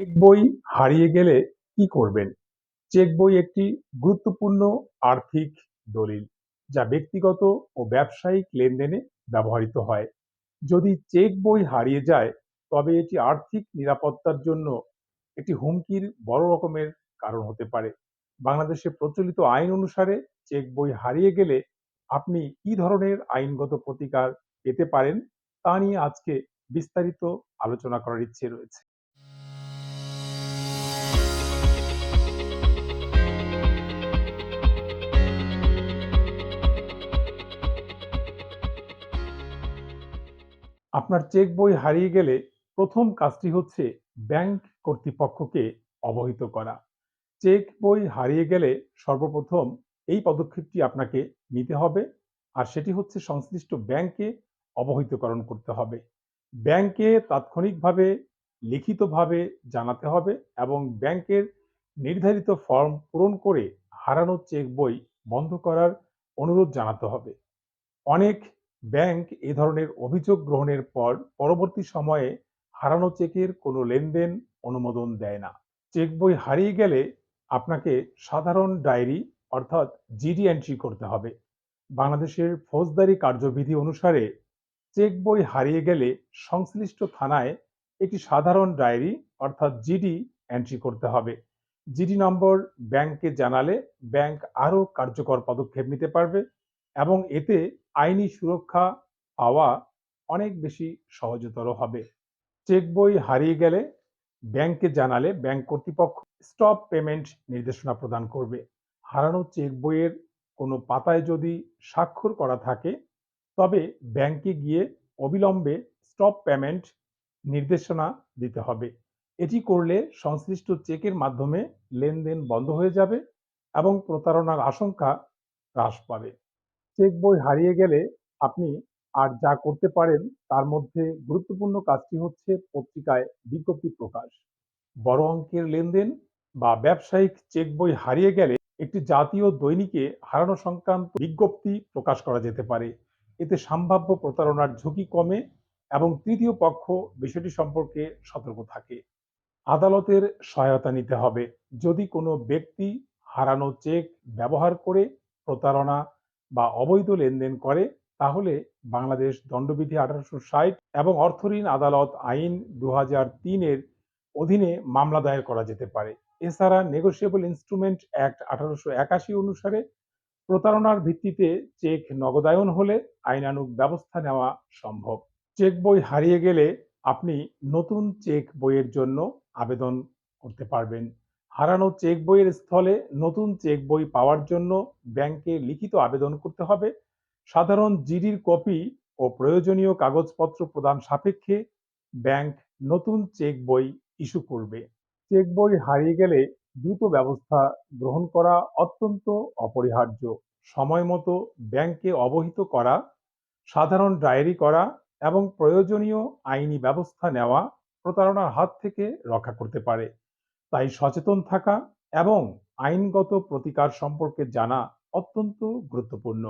Check বই হারিয়ে গেলে কি করবেন? চেক বই একটি গুরুত্বপূর্ণ আর্থিক দলিল যা ব্যক্তিগত ও ব্যবসায়িক লেনদেনে ব্যবহৃত হয়। যদি চেক বই হারিয়ে যায়, তবে এটি আর্থিক নিরাপত্তার জন্য একটি হুমকির বড় রকমের কারণ হতে পারে। বাংলাদেশে প্রচলিত আইন অনুসারে চেক বই হারিয়ে গেলে আপনি কি ধরনের আইনগত প্রতিকার পেতে পারেন, তা নিয়ে আজকে বিস্তারিত আলোচনা করার ইচ্ছে রয়েছে। আপনার চেক বই হারিয়ে গেলে প্রথম কাজটি হচ্ছে ব্যাংক কর্তৃপক্ষকে অবহিত করা। চেক বই হারিয়ে গেলে সর্বপ্রথম এই পদক্ষেপটি আপনাকে নিতে হবে আর সেটি হচ্ছে সংশ্লিষ্ট ব্যাংকে অবহিতকরণ করতে হবে। ব্যাংকে তাৎক্ষণিকভাবে, লিখিতভাবে জানাতে হবে এবং ব্যাংকের নির্ধারিত ফর্ম পূরণ করে হারানো চেক বই বন্ধ করার অনুরোধ জানাতে হবে। অনেক ব্যাংক এ ধরনের অভিযোগ গ্রহণের পর পরবর্তী সময়ে হারানো চেকের কোনো লেনদেন অনুমোদন দেয় না। চেক বই হারিয়ে গেলে আপনাকে সাধারণ ডায়েরি অর্থাৎ জিডি এন্ট্রি করতে হবে। বাংলাদেশের ফৌজদারি কার্যবিধি অনুসারে চেক বই হারিয়ে গেলে সংশ্লিষ্ট থানায় একটি সাধারণ ডায়েরি অর্থাৎ জিডি এন্ট্রি করতে হবে। জিডি নম্বর ব্যাংকে জানালে ব্যাংক আরও কার্যকর পদক্ষেপ নিতে পারবে এবং এতে আইনি সুরক্ষা পাওয়া অনেক বেশি সহজতর হবে। চেক বই হারিয়ে গেলে ব্যাংকে জানালে ব্যাংক কর্তৃপক্ষ স্টপ পেমেন্ট নির্দেশনা প্রদান করবে। হারানো চেক বইয়ের কোনো পাতায় যদি স্বাক্ষর করা থাকে, তবে ব্যাংকে গিয়ে অবিলম্বে স্টপ পেমেন্ট নির্দেশনা দিতে হবে। এটি করলে সংশ্লিষ্ট চেকের মাধ্যমে লেনদেন বন্ধ হয়ে যাবে এবং প্রতারণার আশঙ্কা হ্রাস পাবে। চেক বই হারিয়ে গেলে আপনি আর যা করতে পারেন তার মধ্যে গুরুত্বপূর্ণ কাজটি হচ্ছে পত্রিকায় বিজ্ঞপ্তি প্রকাশ। বড় অঙ্কের লেনদেন বা ব্যবসায়িক চেক বই হারিয়ে গেলে একটি জাতীয় দৈনিকে হারানো সংক্রান্ত বিজ্ঞপ্তি প্রকাশ করা যেতে পারে। এতে সম্ভাব্য প্রতারণার ঝুঁকি কমে এবং তৃতীয় পক্ষ বিষয়টি সম্পর্কে সতর্ক থাকে। আদালতের সহায়তা নিতে হবে। যদি কোনো ব্যক্তি হারানো চেক ব্যবহার করে প্রতারণা বা অবৈধ লেনদেন করে, তাহলে বাংলাদেশ দণ্ডবিধি আঠারোশো ষাট এবং অর্থঋণ আদালত আইন দু তিনের অধীনে মামলা দায়ের করা যেতে পারে। এছাড়া নেগোসিয়েবল ইনস্ট্রুমেন্ট অ্যাক্ট আঠারোশো একাশি অনুসারে প্রতারণার ভিত্তিতে চেক নগদায়ন হলে আইনানুগ ব্যবস্থা নেওয়া সম্ভব। চেক বই হারিয়ে গেলে আপনি নতুন চেক বইয়ের জন্য আবেদন করতে পারবেন। হারানো চেক বইয়ের স্থলে নতুন চেক বই পাওয়ার জন্য ব্যাংকে লিখিত আবেদন করতে হবে। সাধারণ জিডির কপি ও প্রয়োজনীয় কাগজপত্র প্রদান সাপেক্ষে ব্যাংক নতুন চেক বই ইস্যু করবে। চেক বই হারিয়ে গেলে দ্রুত ব্যবস্থা গ্রহণ করা অত্যন্ত অপরিহার্য। সময় মতো ব্যাংকে অবহিত করা, সাধারণ ডায়েরি করা এবং প্রয়োজনীয় আইনি ব্যবস্থা নেওয়া প্রতারণার হাত থেকে রক্ষা করতে পারে। তাই সচেতন থাকা এবং আইনগত প্রতিকার সম্পর্কে জানা অত্যন্ত গুরুত্বপূর্ণ।